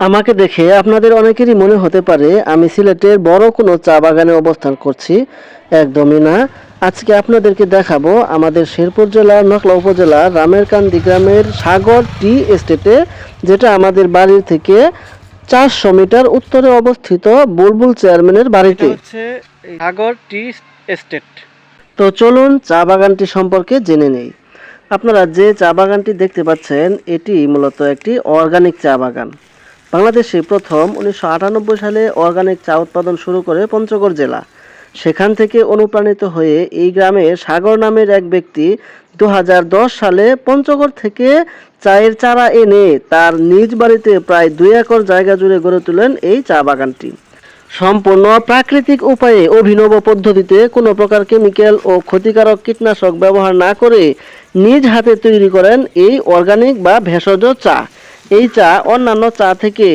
আমাকে দেখে আপনাদের অনেকেরই মনে হতে পারে আমি সিলেটের বড় কোনো চা বাগানে অবস্থান করছি। একদমই না। আজকে আপনাদেরকে দেখাবো আমাদের শেরপুর জেলার নকলা উপজেলার রামেরকান্দি গ্রামের সাগর টি এস্টেটে যেটা আমাদের বাড়ির থেকে চারশো মিটার উত্তরে অবস্থিত বুলবুল চেয়ারম্যানের বাড়িতে সাগর টি এস্টেট। তো চলুন চা বাগানটি সম্পর্কে জেনে নেই। আপনারা যে চা বাগানটি দেখতে পাচ্ছেন এটি মূলত একটি অর্গানিক চা বাগান। বাংলাদেশে প্রথম উনিশশো আটানব্বই সালে অর্গানিক চা উৎপাদন শুরু করে পঞ্চগড় জেলা। সেখান থেকে অনুপ্রাণিত হয়ে এই গ্রামে সাগর নামের এক ব্যক্তি দু হাজার দশ সালে পঞ্চগড় থেকে চায়ের চারা এনে তার নিজ বাড়িতে প্রায় দুই একর জায়গা জুড়ে গড়ে তোলেন এই চা বাগানটি। সম্পূর্ণ প্রাকৃতিক উপায়ে অভিনব পদ্ধতিতে কোনো প্রকার কেমিক্যাল ও ক্ষতিকারক কীটনাশক ব্যবহার না করে নিজ হাতে তৈরি করেন এই অর্গানিক বা ভেষজ চা। এই চা অন্যান্য চা থেকে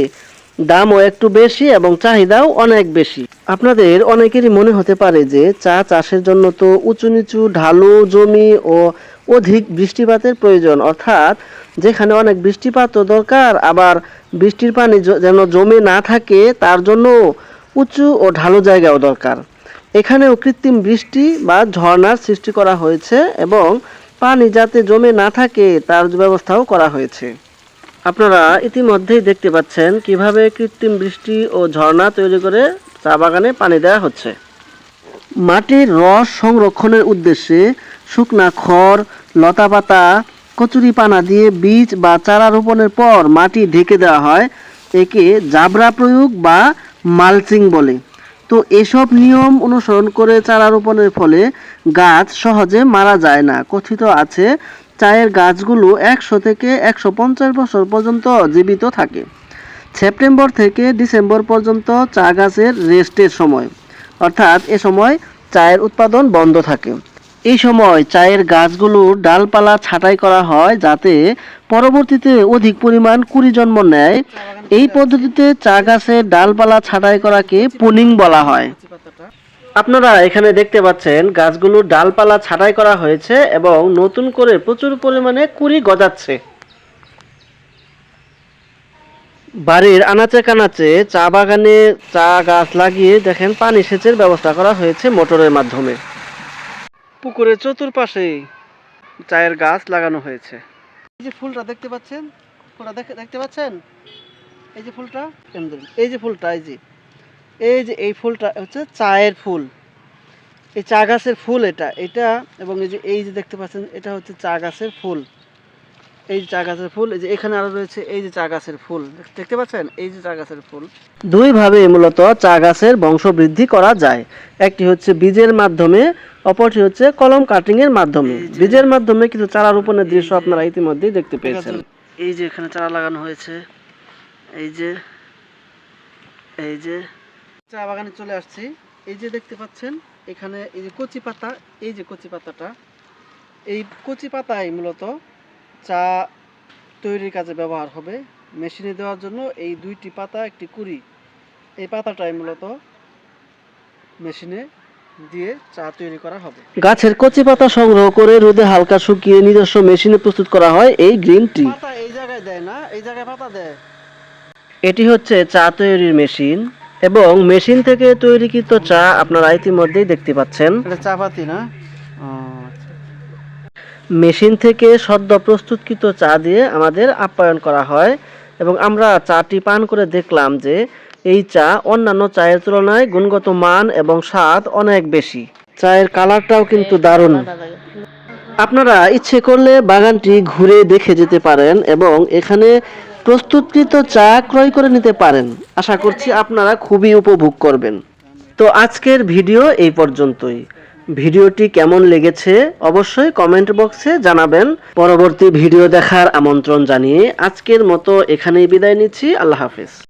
দামও একটু বেশি এবং চাহিদাও অনেক বেশি। আপনাদের অনেকেরই মনে হতে পারে যে চা চাষের জন্য তো উঁচু নিচু ঢালু, জমি ও অধিক বৃষ্টিপাতের প্রয়োজন। অর্থাৎ যেখানে অনেক বৃষ্টিপাতও দরকার, আবার বৃষ্টির পানি যেন জমে না থাকে, তার জন্য উঁচু ও ঢালু জায়গাও দরকার। এখানেও কৃত্রিম বৃষ্টি বা ঝর্ণার সৃষ্টি করা হয়েছে এবং পানি যাতে জমে না থাকে, তার ব্যবস্থাও করা হয়েছে। আপনারা ইতিমধ্যেই দেখতে পাচ্ছেন কীভাবে কৃত্রিম বৃষ্টি ও ঝর্ণা তৈরি করে চা বাগানে পানি দেওয়া হচ্ছে। মাটির রস সংরক্ষণের উদ্দেশ্যে শুকনা খড় লতাপাতা কচুরি পানা দিয়ে বীজ বা চারা রোপণের পর মাটি ঢেকে দেওয়া হয়, একে জাবরা প্রয়োগ বা মালচিং বলে। তো এসব নিয়ম অনুসরণ করে চারা রোপণের ফলে গাছ সহজে মারা যায় না। কথিত আছে, চায়ের গাছগুলো একশো থেকে একশো পঞ্চাশ বছর পর্যন্ত জীবিত থাকে। সেপ্টেম্বর থেকে ডিসেম্বর পর্যন্ত চা গাছের রেস্টের সময়। অর্থাৎ এ সময় চায়ের উৎপাদন বন্ধ থাকে। এই সময় চায়ের গাছগুলোর ডালপালা ছাঁটাই করা হয় যাতে পরবর্তীতে অধিক পরিমাণ কুড়ি জন্ম নেয়। এই পদ্ধতিতে চা গাছের ডালপালা ছাঁটাই করাকে পুনিং বলা হয়। আপনারা এখানে দেখতে পাচ্ছেন গাছগুলোর ডালপালা ছাঁটাই করা হয়েছে এবং নতুন করে প্রচুর পরিমাণে কুড়ি গজাচ্ছে। বাড়ির আনাচে কানাচে চা বাগানে চা গাছ লাগিয়ে দেখেন পানি সেচের ব্যবস্থা করা হয়েছে মোটরের মাধ্যমে। পুকুরের চতুর্পাশে চায়ের গাছ লাগানো হয়েছে। এই যে ফুলটা দেখতে পাচ্ছেন? ফুলটা দেখে- দেখতে পাচ্ছেন? এই যে ফুলটা? এই যে ফুলটা, এই যে। এই যে এই ফুলটা হচ্ছে চায়ের ফুল। এই চা গাছের ফুল এটা। এটা এবং এই যে এই যে দেখতে পাচ্ছেন, এটা হচ্ছে চা গাছের ফুল। এই যে চা গাছের ফুল এই যে এখানে আরও রয়েছে এই যে চা গাছের ফুল। দেখতে পাচ্ছেন? এই যে চা গাছের ফুল। দুই ভাবে মূলত চা গাছের বংশবৃদ্ধি করা যায়। একটি হচ্ছে বীজের মাধ্যমে অপরটি হচ্ছে কলম কাটিং এর মাধ্যমে বীজের মাধ্যমে কিছু চারা রোপণের দৃশ্য আপনারা ইতিমধ্যেই দেখতে পেয়েছেন। এই যে এখানে চারা লাগানো হয়েছে। এই যে এই যে চা বাগানে চলে আসছি। এই যে দেখতে পাচ্ছেন এখানে এই যে কচি পাতা এই যে কচি পাতাটা। এই কচি পাতায় মূলত চা তৈরির কাজে ব্যবহার হবে। মেশিনে দেওয়ার জন্য এই দুইটি পাতা একটি কুড়ি এই পাতাটাই মূলত মেশিনে দিয়ে চা তৈরি করা হবে। গাছের কচি পাতা সংগ্রহ করে রোদে হালকা শুকিয়ে নিজস্ব মেশিনে প্রস্তুত করা হয় এই গ্রিন টি। পাতা এই জায়গায় দেয় না এই জায়গায় পাতা দেয়। এটি হচ্ছে চা তৈরির মেশিন এবং মেশিন থেকে তৈরিকৃত চা আপনারা ইতিমধ্যেই দেখতে পাচ্ছেন। এটা চা পাতি না? মেশিন থেকে সদ্য প্রস্তুতকৃত চা দিয়ে আমাদের আপ্যায়ন করা হয় এবং আমরা চাটি পান করে দেখলাম যে এই চা অন্যান্য চায়ের তুলনায় গুণগত মান এবং স্বাদ অনেক বেশি। চায়ের কালারটাও কিন্তু দারুণ। আপনারা ইচ্ছে করলে বাগানটি ঘুরে দেখে যেতে পারেন এবং এখানে প্রস্তুতকৃত চা ক্রয় করে নিতে পারেন। আশা করছি আপনারা খুবই উপভোগ করবেন। তো আজকের ভিডিও এই পর্যন্তই। ভিডিওটি কেমন লেগেছে অবশ্যই কমেন্ট বক্সে জানাবেন। পরবর্তী ভিডিও দেখার আমন্ত্রণ জানিয়ে আজকের মতো এখানেই বিদায় নিচ্ছি। আল্লাহ হাফেজ।